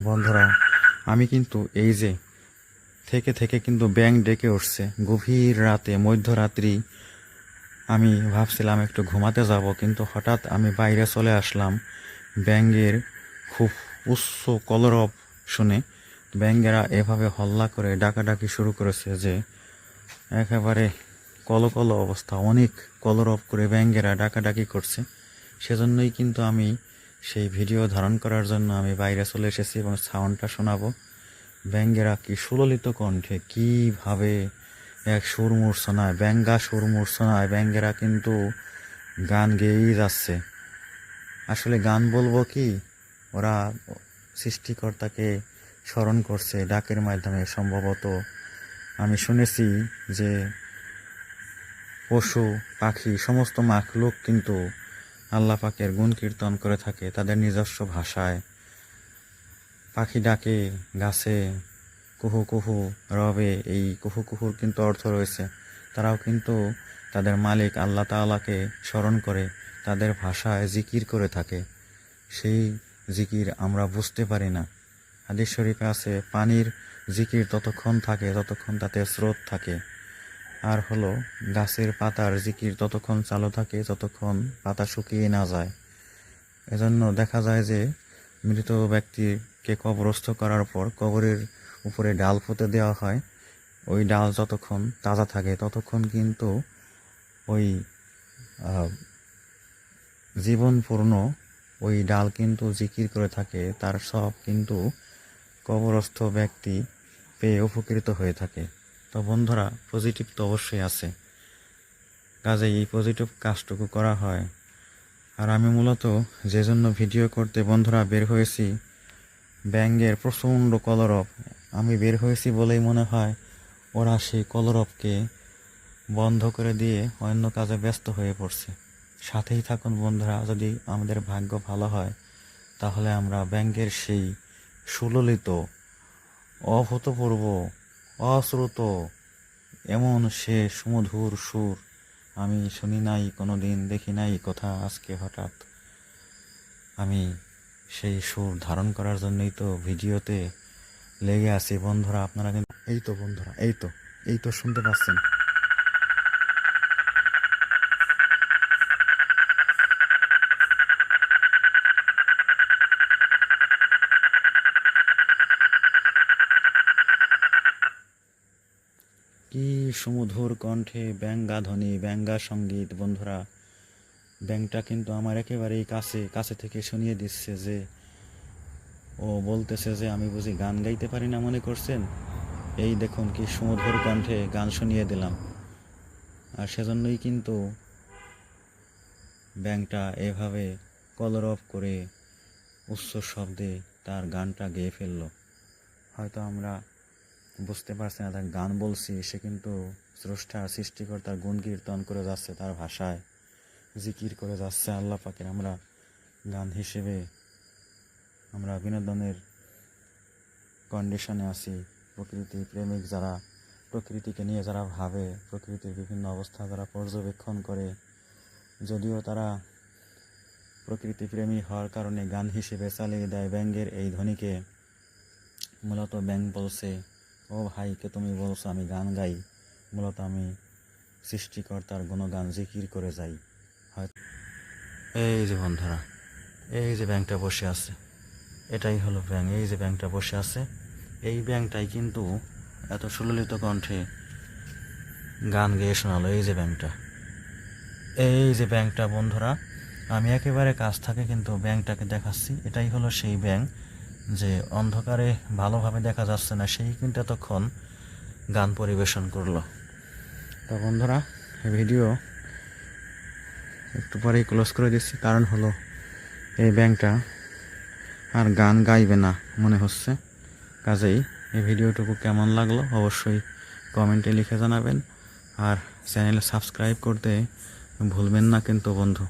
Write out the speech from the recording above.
বন্ধুরা, আমি কিন্তু এই যে থেকে থেকে কিন্তু ব্যাং ডেকে উঠছে। গভীর রাতে, মধ্যরাত্রি আমি ভাবছিলাম একটু ঘুমাতে যাব, কিন্তু হঠাৎ আমি বাইরে চলে আসলাম ব্যাঙ্গের খুব উচ্চ কলরব শুনে। ব্যাঙ্গেরা এভাবে হল্লা করে ডাকাডাকি শুরু করেছে যে একেবারে কলকল অবস্থা। অনেক কলরব করে ব্যাঙ্গেরা ডাকাডাকি করছে। সেজন্যই কিন্তু আমি সেই ভিডিও ধারণ করার জন্য আমি বাইরে চলে এসেছি এবং সাউন্ডটা শোনাবো। ব্যাঙ্গেরা কি সুললিত কণ্ঠে কীভাবে এক সুর মূর্ছনায় ব্যঙ্গা সুর মূর্ছনায় ব্যাঙ্গেরা কিন্তু গান গেয়েই যাচ্ছে। আসলে গান বলব কি, ওরা সৃষ্টিকর্তাকে স্মরণ করছে ডাকের মাধ্যমে। সম্ভবত আমি শুনেছি যে পশু, পাখি, সমস্ত মাখলুক কিন্তু আল্লাহ পাকের গুণ কীর্তন করে থাকে তাদের নিজস্ব ভাষায়। পাখি ডাকে, গাছে, কুহু কুহু রবে, এই কুহু কুহুর কিন্তু অর্থ রয়েছে। তারাও কিন্তু তাদের মালিক আল্লাহ তাআলাকে স্মরণ করে, তাদের ভাষায় জিকির করে থাকে। সেই জিকির আমরা বুঝতে পারি না। হাদিস শরীফে আছে, পানির জিকির ততক্ষণ থাকে, ততক্ষণ তাতে স্রোত থাকে। আর হলো, গাছের পাতার জিকির ততক্ষণ চালু থাকে, ততক্ষণ পাতা শুকিয়ে না যায়। এজন্য দেখা যায় যে, মৃত ব্যক্তিকে কবরস্থ করার পর কবরের উপরে ডাল পুঁতে দেওয়া হয়। ওই ডাল যতক্ষণ তাজা থাকে, ততক্ষণ কিন্তু ওই জীবনপূর্ণ ওই ডাল কিন্তু জিকির করে থাকে। তার সব কিন্তু কবরস্থ ব্যক্তি পেয়ে উপকৃত হয়ে থাকে। তো বন্ধুরা পজিটিভ তো অবশ্যই আছে। কাজে এই পজিটিভ কাজটুকু করা হয়। আর আমি মূলত যে জন্য ভিডিও করতে বন্ধুরা বের হয়েছি ব্যাঙ্গের প্রচণ্ড কলরব। আমি বের হয়েছি বলেই মনে হয় ওরা সেই কলরবকে বন্ধ করে দিয়ে অন্য কাজে ব্যস্ত হয়ে পড়ছে। সাথেই থাকুন বন্ধুরা, যদি আমাদের ভাগ্য ভালো হয়, তাহলে আমরা ব্যাঙ্গের সেই সুললিত, অভূতপূর্ব অশ্রুত, এমন সে সুমধুর সুর আমি শুনি নাই কোনো দিন দেখি নাই কথা আজকে হঠাৎ। আমি সেই সুর ধারণ করার জন্যই তো ভিডিওতে লেগে আছি। বন্ধুরা, আপনারা কিন্তু এই তো বন্ধুরা, এই তো এই তো শুনতে পাচ্ছেন। কি সুমধুর কণ্ঠে ব্যঙ্গা ধ্বনি ব্যঙ্গা সংগীত বন্ধুরা। ব্যাংকটা কিন্তু আমার একেবারেই কাছে কাছে থেকে শুনিয়ে দিচ্ছে যে, ও বলতেছে যে, আমি বুঝি গান গাইতে পারি না মনে করছেন? এই দেখুন কি সুমধুর কণ্ঠে গান শুনিয়ে দিলাম। আর সেজন্যই কিন্তু ব্যাংকটা এভাবে কলরব করে উচ্চ শব্দে তার গানটা গেয়ে ফেলল। হয়তো আমরা বুঝতে পারছে না, তার গান বলছি, সে কিন্তু স্রষ্টা, সৃষ্টিকর্তার গুণ কীর্তন করে যাচ্ছে তার ভাষায়, জিকির করে যাচ্ছে আল্লাহ পাকের। আমরা গান হিসেবে আমরা বিনোদনের কন্ডিশনে আছি। প্রকৃতি প্রেমিক যারা, প্রকৃতিকে নিয়ে যারা ভাবে, প্রকৃতির বিভিন্ন অবস্থা যারা পর্যবেক্ষণ করে, যদিও তারা প্রকৃতি প্রেমী হওয়ার কারণে গান হিসেবে চালিয়ে দেয় ব্যাঙ্গের এই ধ্বনিকে। মূলত ব্যাং বলছে ও ভাইকে তুমি বলছো, আমি গান গাই। মূলত আমি সৃষ্টিকর্তার গুণগান জিকির করে যাই। হয় এই যে বন্ধুরা, এই যে ব্যাংকটা বসে আছে, এটাই হলো ব্যাংক। এই যে ব্যাংকটা বসে আছে, এই ব্যাংকটাই কিন্তু এত সুললিত কণ্ঠে গান গেয়ে শোনালো এই যে ব্যাংকটা। এই যে ব্যাংকটা বন্ধুরা, আমি একেবারে কাছ থাকে কিন্তু ব্যাংকটাকে দেখাচ্ছি। এটাই হলো সেই ব্যাংক। যে অন্ধকারে ভালোভাবে দেখা যাচ্ছে না, সেই কিন্তু এতক্ষণ গান পরিবেশন করল। তো বন্ধুরা, এই ভিডিও একটু পরেই ক্লোজ করে দিচ্ছি। কারণ হলো, এই ব্যাংকটা আর গান গাইবে না মনে হচ্ছে। কাজেই এই ভিডিওটুকু কেমন লাগল অবশ্যই কমেন্টে লিখে জানাবেন। আর চ্যানেলে সাবস্ক্রাইব করতে ভুলবেন না কিন্তু বন্ধু।